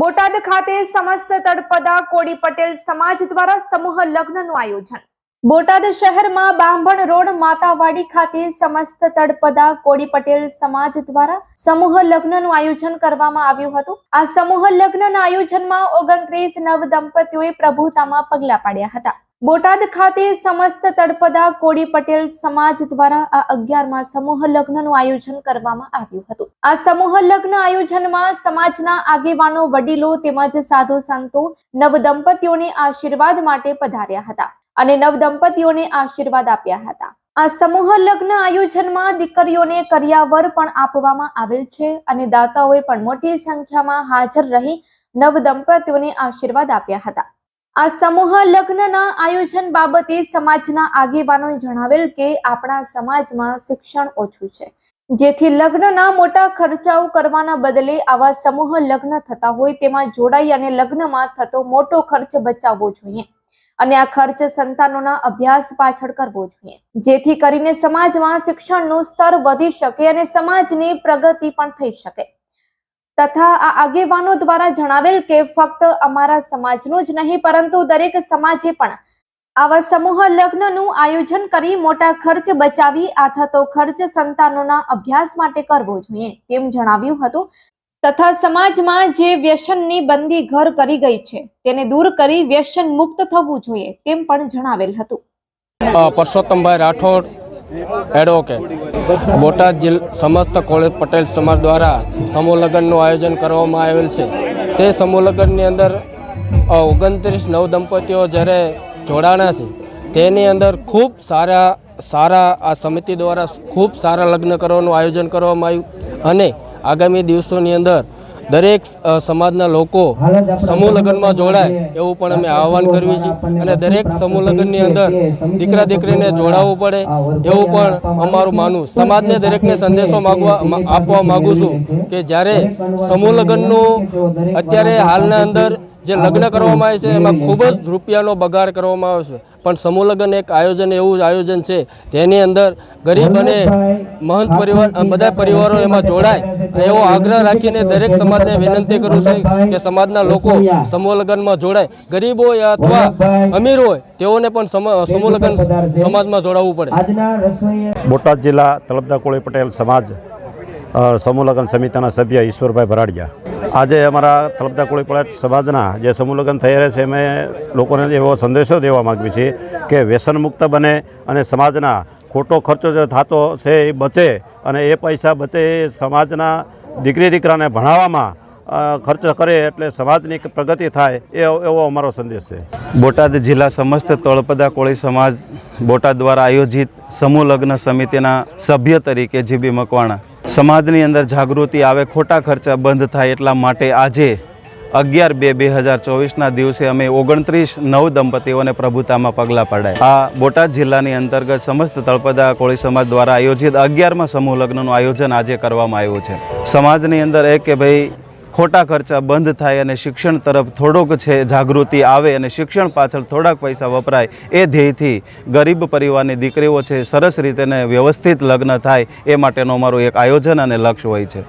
બોટાદ ખાતે સમસ્ત તળપદા કોડી પટેલ સમાજ દ્વારા સમૂહ લગ્નનું આયોજન. બોટાદ શહેરમાં બાંભણ રોડ માતાવાડી ખાતે સમસ્ત તળપદા કોડી પટેલ સમાજ દ્વારા સમૂહ લગ્નનું આયોજન કરવામાં આવ્યું હતું. આ સમૂહ લગ્નના આયોજનમાં ઓગણત્રીસ નવ દંપતીઓએ પ્રભુતામાં પગલા પાડ્યા હતા. બોટાદ ખાતે સમસ્ત તળપદા કોડી પટેલ સમાજ દ્વારા આ અગિયારમાં સમૂહ લગ્નનું આયોજન કરવામાં આવ્યું હતું. આ સમૂહ લગ્ન આયોજનમાં સમાજના આગેવાનો, વડીલો તેમજ સાધુ સંતો નવ દંપતીઓને આશીર્વાદ માટે પધાર્યા હતા અને નવ દંપતીઓને આશીર્વાદ આપ્યા હતા. આ સમૂહ લગ્ન આયોજનમાં દીકરીઓને કરિયાવર પણ આપવામાં આવેલ છે અને દાતાઓએ પણ મોટી સંખ્યામાં હાજર રહી નવ દંપતીઓને આશીર્વાદ આપ્યા હતા. આ સમૂહ લગ્નના આયોજન બાબતે સમાજના આગેવાનોએ જણાવેલ કે આપણા સમાજમાં શિક્ષણ ઓછું છે. જેથી લગ્નના મોટા ખર્ચાઓ કરવાના બદલે આવા સમૂહ લગ્ન થતા હોય તેમાં જોડાઈ અને લગ્નમાં થતો મોટો ખર્ચ બચાવવો જોઈએ અને આ ખર્ચ સંતાનોના અભ્યાસ પાછળ કરવો જોઈએ. જેથી કરીને સમાજમાં શિક્ષણનું સ્તર વધી શકે અને સમાજની પ્રગતિ પણ થઈ શકે. તથા આ આગેવાનો દ્વારા જણાવેલ કે ફક્ત અમારા સમાજનો જ નહીં, પરંતુ દરેક સમાજે પણ આવા સમૂહ લગ્નનું આયોજન કરી મોટા ખર્ચ બચાવી આ થતો ખર્ચ સંતાનોના અભ્યાસ માટે કરવો જોઈએ તેમ જણાવ્યું હતું. તથા સમાજમાં જે વ્યસનની બંદી ઘર કરી ગઈ છે, તેને દૂર કરી વ્યસન મુક્ત થવું જોઈએ તેમ પણ જણાવેલ હતું. પરસોત્તમભાઈ રાઠોડ એડવોકેટ બોટાદ જિલ્લ સમસ્ત કોલેજ પટેલ સમાજ દ્વારા સમૂહ લગ્નનું આયોજન કરવામાં આવેલ છે. તે સમૂહ લગ્નની અંદર ઓગણત્રીસ નવ દંપતીઓ જ્યારે જોડાણા છે, તેની અંદર ખૂબ સારા સારા આ સમિતિ દ્વારા ખૂબ સારા લગ્ન કરવાનું આયોજન કરવામાં આવ્યું. અને આગામી દિવસોની અંદર દરેક સમાજના લોકો સમૂહ લગ્નમાં જોડાય એવું પણ અમે આહવાન કરવી છે. અને દરેક સમૂહ લગ્નની અંદર દીકરા દીકરીને જોડાવવું પડે એવું પણ અમારું માનવું. સમાજને દરેકને સંદેશો માગવા આપવા માગું છું કે જ્યારે સમૂહ લગ્નનું અત્યારે હાલના અંદર જે લગ્ન કરવામાં આવે છે એમાં ખૂબ જ રૂપિયાનો બગાડ કરવામાં આવે છે. પણ સમૂહ લગ્ન એક આયોજન એવું આયોજન છે. તેની અંદર ગરીબ અને મહંત પરિવાર બધા પરિવારો એમાં જોડાય. એવો આગ્રહ રાખીને દરેક સમાજને વિનંતી કરું છું કે સમાજના લોકો સમૂહ લગ્નમાં જોડાય. ગરીબ હોય અથવા અમીર હોય તેઓને પણ સમ- સમૂહ લગ્ન સમાજમાં જોડાવવું પડે. બોટાદ જિલ્લા તલબદા કોળી પટેલ સમાજ સમૂહ સમિતિના સભ્ય ઈશ્વરભાઈ ભરાડિયા. આજે અમારા તલબદા કોળી પટેલ સમાજના જે સમૂહ લગ્ન થઈ રહ્યા છે, અમે લોકોને એવો સંદેશો દેવા માગીએ છીએ કે વ્યસન મુક્ત બને અને સમાજના ખોટો ખર્ચો જે થતો છે એ બચે અને એ પૈસા બચે એ સમાજના દીકરી દીકરાને ભણાવવામાં ખર્ચ કરે એટલે સમાજની પ્રગતિ થાય એ એવો અમારો સંદેશ છે. બોટાદ જિલ્લા સમસ્ત તળપદા કોળી સમાજ બોટાદ દ્વારા આયોજિત સમૂહ લગ્ન સમિતિના સભ્ય તરીકે જીબી મકવાણા. સમાજની અંદર જાગૃતિ આવે, ખોટા ખર્ચા બંધ થાય એટલા માટે આજે અગિયાર બે બે હજાર ચોવીસના દિવસે અમે ઓગણત્રીસ નવ દંપતીઓને પ્રભુતામાં પગલાં પડાય. આ બોટાદ જિલ્લાની અંતર્ગત સમસ્ત તળપદા કોળી સમાજ દ્વારા આયોજિત અગિયારમાં સમૂહ લગ્નનું આયોજન આજે કરવામાં આવ્યું છે. સમાજની અંદર એ કે ભાઈ ખોટા ખર્ચા બંધ થાય અને શિક્ષણ તરફ થોડોક છે જાગૃતિ આવે અને શિક્ષણ પાછળ થોડાક પૈસા વપરાય, એ ધ્યેયથી ગરીબ પરિવારની દીકરીઓ છે, સરસ રીતે વ્યવસ્થિત લગ્ન થાય, એ માટેનું અમારું એક આયોજન અને લક્ષ્ય હોય છે.